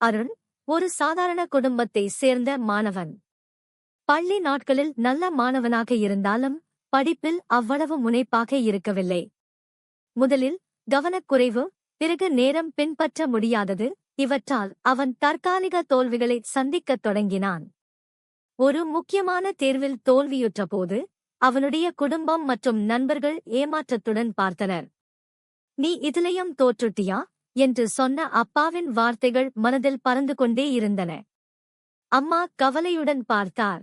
அருண் ஒரு சாதாரண குடும்பத்தை சேர்ந்த மாணவன். பள்ளி நாட்களில் நல்ல மாணவனாக இருந்தாலும் படிப்பில் அவ்வளவு முனைப்பாக இருக்கவில்லை. முதலில் கவனக்குறைவு பிறகு நேரம் பின்பற்ற முடியாதது இவற்றால் அவன் தற்காலிக தோல்விகளை சந்திக்கத் தொடங்கினான். ஒரு முக்கியமான தேர்வில் தோல்வியுற்றபோது அவனுடைய குடும்பம் மற்றும் நண்பர்கள் ஏமாற்றத்துடன் பார்த்தனர். நீ இதிலையும் தோற்றுட்டியா? என்று சொன்ன அப்பாவின் வார்த்தைகள் மனதில் பறந்து கொண்டே இருந்தன. அம்மா கவலையுடன் பார்த்தார்.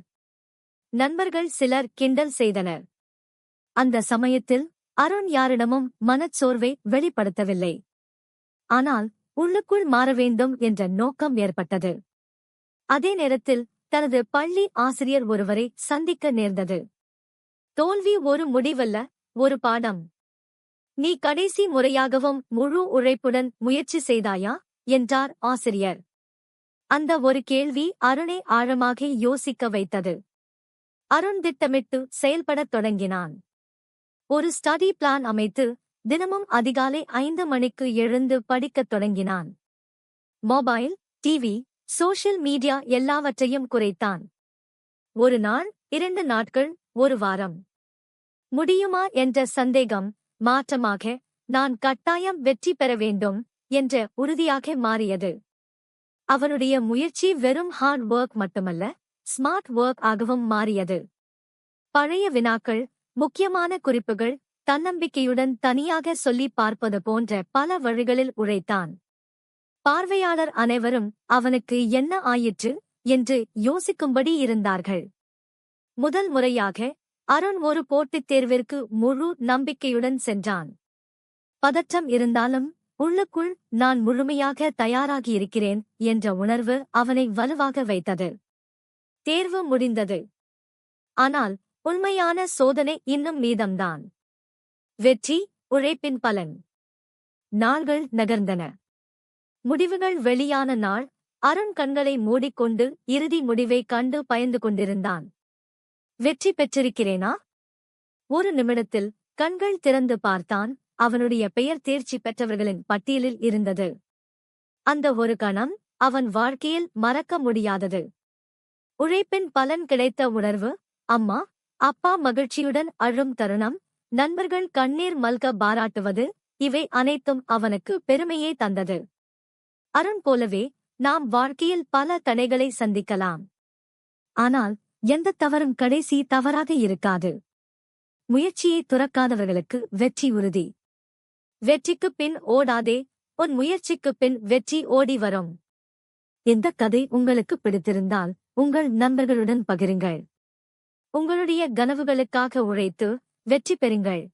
நண்பர்கள் சிலர் கிண்டல் செய்தனர். அந்த சமயத்தில் அருண் யாரிடமும் மனச்சோர்வை வெளிப்படுத்தவில்லை. ஆனால் உள்ளுக்குள் மாற வேண்டும் என்ற நோக்கம் ஏற்பட்டது. அதே நேரத்தில் தனது பள்ளி ஆசிரியர் ஒருவரை சந்திக்க நேர்ந்தது. தோல்வி ஒரு முடிவல்ல ஒரு பாடம். நீ கடைசி முறையாகவும் முழு உழைப்புடன் முயற்சி செய்தாயா? என்றார் ஆசிரியர். அந்த ஒரு கேள்வி அருணை ஆழமாக யோசிக்க வைத்தது. அருண் திட்டமிட்டு செயல்படத் தொடங்கினான். ஒரு ஸ்டடி பிளான் அமைத்து தினமும் அதிகாலை ஐந்து மணிக்கு எழுந்து படிக்கத் தொடங்கினான். மொபைல் டிவி சோஷியல் மீடியா எல்லாவற்றையும் குறைத்தான். ஒரு நாள் இரண்டு நாட்கள் ஒரு வாரம். முடியுமா என்ற சந்தேகம் மாற்றமாக நான் கட்டாயம் வெற்றி பெற வேண்டும் என்ற உறுதியாக மாறியது. அவனுடைய முயற்சி வெறும் ஹார்ட் ஒர்க் மட்டுமல்ல ஸ்மார்ட் ஒர்க் ஆகவும் மாறியது. பழைய வினாக்கள் முக்கியமான குறிப்புகள் தன்னம்பிக்கையுடன் தனியாக சொல்லி பார்ப்பது போன்ற பல வழிகளில் உழைத்தான். பார்வையாளர் அனைவரும் அவனுக்கு என்ன ஆயிற்று என்று யோசிக்கும்படி இருந்தார்கள். முதல் முறையாக அருண் ஒரு போட்டித் தேர்விற்கு முழு நம்பிக்கையுடன் சென்றான். பதற்றம் இருந்தாலும் உள்ளுக்குள் நான் முழுமையாக தயாராகியிருக்கிறேன் என்ற உணர்வு அவனை வலுவாக வைத்தது. தேர்வு முடிந்தது. ஆனால் உண்மையான சோதனை இன்னும் மீதம்தான். வெற்றி உழைப்பின் பலன். நாள்கள் நகர்ந்தன. முடிவுகள் வெளியான நாள் அருண் கண்களை மூடிக்கொண்டு இறுதி முடிவை கண்டு பயந்து கொண்டிருந்தான். வெற்றி பெற்றிருக்கிறேனா? ஒரு நிமிடத்தில் கண்கள் திறந்து பார்த்தான் அவனுடைய பெயர் தேர்ச்சி பெற்றவர்களின் பட்டியலில் இருந்தது. அந்த ஒரு கணம் அவன் வாழ்க்கையில் மறக்க முடியாதது. உழைப்பின் பலன் கிடைத்த உணர்வு அம்மா அப்பா மகிழ்ச்சியுடன் அழும் தருணம் நண்பர்கள் கண்ணீர் மல்க பாராட்டுவது இவை அனைத்தும் அவனுக்கு பெருமையே தந்தது. அருண் போலவே நாம் வாழ்க்கையில் பல தடைகளை சந்திக்கலாம். ஆனால் எந்த தவறும் கடைசி தவறாக இருக்காது. முயற்சியை துறக்காதவர்களுக்கு வெற்றி உறுதி. வெற்றிக்குப் பின் ஓடாதே உன் முயற்சிக்குப் பின் வெற்றி ஓடி வரும். இந்த கதை உங்களுக்கு பிடித்திருந்தால் உங்கள் நண்பர்களுடன் பகிருங்கள். உங்களுடைய கனவுகளுக்காக உழைத்து வெற்றி பெறுங்கள்.